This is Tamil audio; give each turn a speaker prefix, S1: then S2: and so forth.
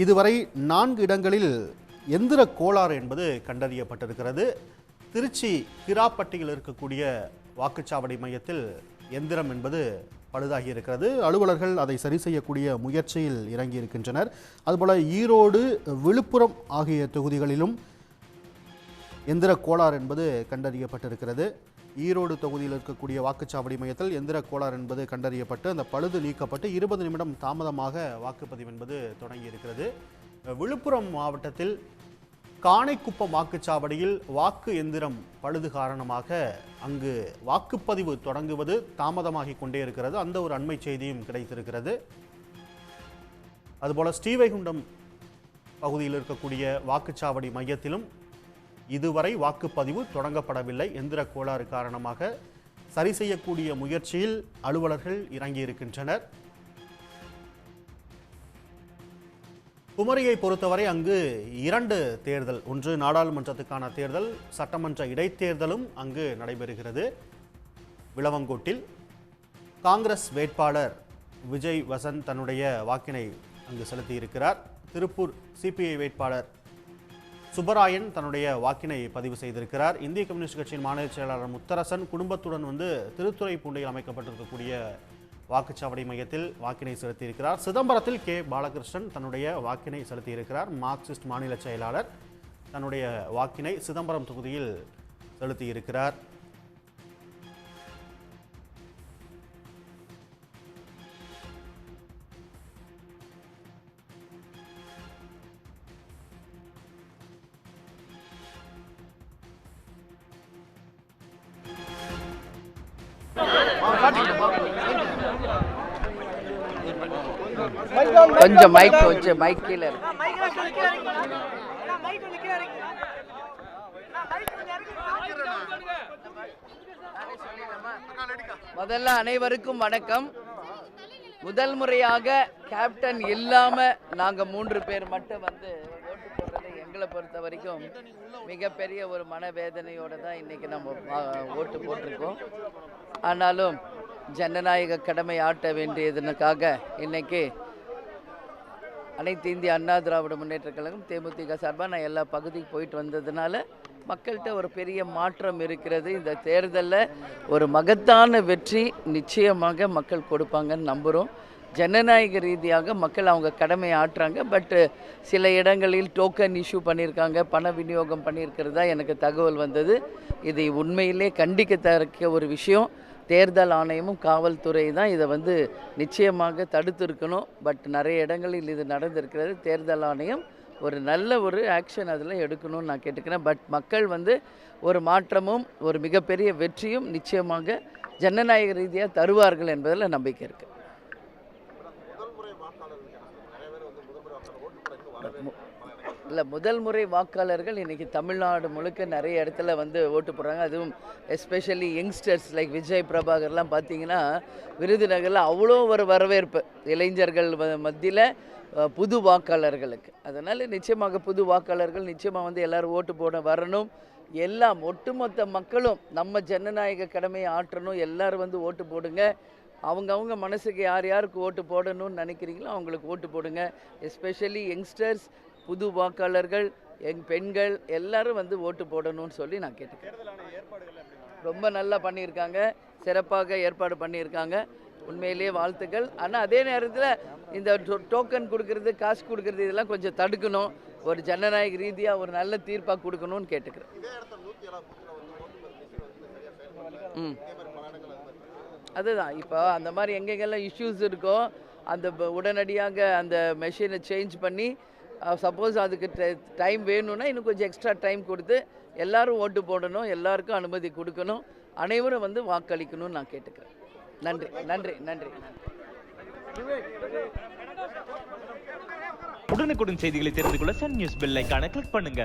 S1: இதுவரை நான்கு இடங்களில் எந்திர கோளாறு என்பது கண்டறியப்பட்டிருக்கிறது. திருச்சி கிராப்பட்டியில் இருக்கக்கூடிய வாக்குச்சாவடி மையத்தில் எந்திரம் என்பது பழுதாகி இருக்கிறது அலுவலர்கள் அதை சரி செய்யக்கூடிய முயற்சியில் இறங்கி இருக்கின்றனர் அதுபோல ஈரோடு விழுப்புரம் ஆகிய தொகுதிகளிலும் எந்திர கோளாறு என்பது கண்டறியப்பட்டிருக்கிறது. ஈரோடு தொகுதியில் இருக்கக்கூடிய வாக்குச்சாவடி மையத்தில் எந்திர கோளாறு என்பது கண்டறியப்பட்டு அந்த பழுது நீக்கப்பட்டு இருபது நிமிடம் தாமதமாக வாக்குப்பதிவு என்பது தொடங்கி இருக்கிறது. விழுப்புரம் மாவட்டத்தில் காணைக்குப்பம் வாக்குச்சாவடியில் வாக்கு எந்திரம் பழுது காரணமாக அங்கு வாக்குப்பதிவு தொடங்குவது தாமதமாகிக் கொண்டே இருக்கிறது. அந்த ஒரு அண்மை செய்தியும் கிடைத்திருக்கிறது. அதுபோல் ஸ்ரீவைகுண்டம் பகுதியில் இருக்கக்கூடிய வாக்குச்சாவடி மையத்திலும் இதுவரை வாக்குப்பதிவு தொடங்கப்படவில்லை. எந்திர கோளாறு காரணமாக சரி செய்யக்கூடிய முயற்சியில் அலுவலர்கள் இறங்கியிருக்கின்றனர். குமரியை பொறுத்தவரை அங்கு இரண்டு தேர்தல் ஒன்று நாடாளுமன்றத்துக்கான தேர்தல் சட்டமன்ற இடைத்தேர்தலும் அங்கு நடைபெறுகிறது. விளவங்கோட்டில் காங்கிரஸ் வேட்பாளர் விஜய் வசந்த் தன்னுடைய வாக்கினை அங்கு செலுத்தியிருக்கிறார். திருப்பூர் சிபிஐ வேட்பாளர் சுப்பராயன் தன்னுடைய வாக்கினை பதிவு செய்திருக்கிறார். இந்திய கம்யூனிஸ்ட் கட்சியின் மாநில செயலாளர் முத்தரசன் குடும்பத்துடன் வந்து திருத்துறை பூண்டையில் அமைக்கப்பட்டிருக்கக்கூடிய வாக்குச்சாவடி மையத்தில் வாக்கினை செலுத்தியிருக்கிறார். சிதம்பரத்தில் கே. பாலகிருஷ்ணன் தன்னுடைய வாக்கினை செலுத்தியிருக்கிறார். மார்க்சிஸ்ட் மாநில செயலாளர் தன்னுடைய வாக்கினை சிதம்பரம் தொகுதியில் செலுத்தியிருக்கிறார்.
S2: கொஞ்சம் மைக் கொஞ்சம் மைக் கீழே முதல்ல அனைவருக்கும் வணக்கம். முதல் முறையாக கேப்டன் இல்லாம நாங்க மூன்று பேர் மட்டும் வந்து ஓட்டு பொறுத்த வரைக்கும் மிகப்பெரிய ஒரு மனவேதனையோடு தான் இன்றைக்கி நம்ம ஓட்டு போட்டிருக்கோம். ஆனாலும் ஜனநாயக கடமை ஆட்ட வேண்டியதுனுக்காக இன்றைக்கி அனைத்து இந்திய அண்ணா திராவிட முன்னேற்ற கழகம் தேமுதிக சார்பாக நான் எல்லா பகுதிக்கு போயிட்டு வந்ததுனால மக்கள்கிட்ட ஒரு பெரிய மாற்றம் இருக்கிறது. இந்த தேர்தலில் ஒரு மகத்தான வெற்றி நிச்சயமாக மக்கள் கொடுப்பாங்கன்னு நம்புகிறோம் ஜனநாயக ரீதியாக மக்கள் அவங்க கடமையை ஆற்றுறாங்க. பட்டு சில இடங்களில் டோக்கன் இஷ்யூ பண்ணியிருக்காங்க. பண விநியோகம் பண்ணியிருக்கிறதா எனக்கு தகவல் வந்தது. இதை உண்மையிலே கண்டிக்கத்தக்க ஒரு விஷயம். தேர்தல் ஆணையமும் காவல்துறை தான் இதை வந்து நிச்சயமாக தடுத்திருக்கணும். பட் நிறைய இடங்களில் இது நடந்திருக்கிறது. தேர்தல் ஆணையம் ஒரு நல்ல ஒரு ஆக்ஷன் அதில் எடுக்கணும்னு நான் கேட்டுக்கிறேன். பட் மக்கள் வந்து ஒரு மாற்றமும் ஒரு மிகப்பெரிய வெற்றியும் நிச்சயமாக ஜனநாயக ரீதியாக தருவார்கள் என்பதில் நம்பிக்கை இருக்குது இல்லை முதல் முறை வாக்காளர்கள் இன்றைக்கி தமிழ்நாடு முழுக்க நிறைய இடத்துல வந்து ஓட்டு போடுறாங்க. அதுவும் எஸ்பெஷலி யங்ஸ்டர்ஸ் லைக் விஜய் பிரபாகர்லாம் பார்த்தீங்கன்னா விருதுநகரில் அவ்வளோ ஒரு வரவேற்பு. இளைஞர்கள் மத்தியில் புது வாக்காளர்களுக்கு. அதனால் நிச்சயமாக புது வாக்காளர்கள் நிச்சயமாக வந்து எல்லோரும் ஓட்டு போட வரணும். எல்லாம் ஒட்டுமொத்த மக்களும் நம்ம ஜனநாயக கடமையை ஆற்றணும். எல்லோரும் வந்து ஓட்டு போடுங்க. அவங்கவுங்க மனசுக்கு யார் யாருக்கு ஓட்டு போடணும்னு நினைக்கிறீங்களோ அவங்களுக்கு ஓட்டு போடுங்க. எஸ்பெஷலி யங்ஸ்டர்ஸ் புது வாக்காளர்கள் எங் பெண்கள் எல்லாரும் வந்து ஓட்டு போடணும்னு சொல்லி நான் கேட்டுக்கிறேன். ரொம்ப நல்லா பண்ணியிருக்காங்க. சிறப்பாக ஏற்பாடு பண்ணியிருக்காங்க. உண்மையிலேயே வாழ்த்துக்கள். ஆனால் அதே நேரத்தில் இந்த டோக்கன் கொடுக்கறது காசு கொடுக்கறது இதெல்லாம் கொஞ்சம் தடுக்கணும். ஒரு ஜனநாயக ரீதியாக ஒரு நல்ல தீர்ப்பாக கொடுக்கணும்னு கேட்டுக்கிறேன். ம். அதுதான். இப்போ அந்த மாதிரி எங்கெங்கெல்லாம் இஷ்யூஸ் இருக்கோ அந்த உடனடியாக அந்த மெஷினை சேஞ்ச் பண்ணி சப்போஸ் அதுக்கு டைம் வேணும்னா இன்னும் கொஞ்சம் எக்ஸ்ட்ரா டைம் கொடுத்து எல்லாரும் ஓட்டு போடணும் எல்லாருக்கும் அனுமதி கொடுக்கணும் அனைவரும் வந்து வாக்களிக்கணும்னு நான் கேட்டுக்கிறேன். நன்றி நன்றி நன்றி.
S3: உடனுக்குடன் செய்திகளை தெரிந்து கொள்ள சன் நியூஸ் பெல் கிளிக் பண்ணுங்க.